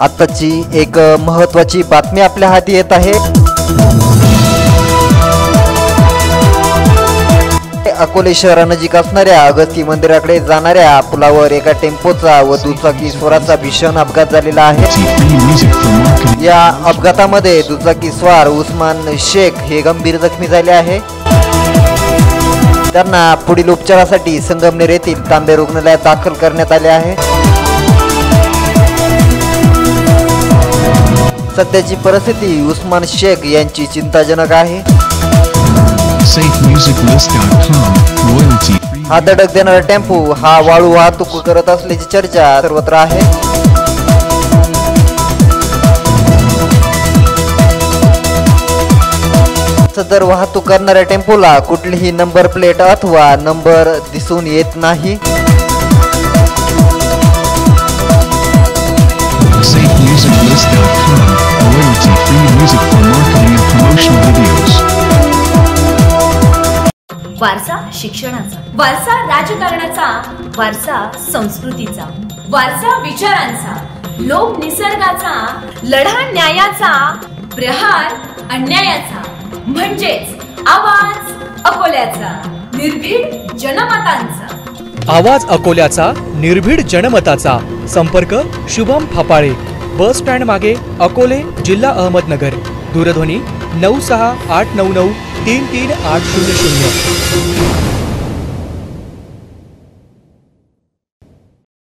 आत्ताची एक महत्वाची बातमी आपल्या हाती येत आहे. अकोले शहरानजीक असणाऱ्या अगस्ती मंदिराकडे जाणाऱ्या पुलावर एका टेम्पोचा व दुचाकी स्वराचा भीषण अपघात झालेला आहे. या अपघातामध्ये दुचाकी स्वार उस्मान शेख हे गंभीर जखमी झाले आहे. त्यांना पुढील उपचारासाठी संगमनेर येथील तांबे रुग्णालयात दाखल करण्यात आले आहे. सध्याची परिस्थिती उस्मान शेख यांची चिंताजनक आहे. हा धडक देणारा टेम्पो हा वाळू वाहतूक करत असल्याची चर्चा सर्वत्र आहे. सदर वाहतूक करणाऱ्या टेम्पोला कुठलीही नंबर प्लेट अथवा नंबर दिसून येत नाही. वारसा शिक्षणाचा वारसा राजकारणाचा वारसा संस्कृतीचा वारसा विचारांचा लोक निसर्गाचा लढा न्यायाचा प्रहार अन्यायाचा म्हणजेच आवाज अकोल्याचा निर्भीड जनमतांचा. आवाज अकोल्याचा निर्भीड जनमताचा. संपर्क शुभम फापाळे. बस स्टँड मागे अकोले जिल्हा अहमदनगर. दूरध्वनी नऊ सहा आठ नऊ नऊ तीन तीन आठ शून्य शून्य.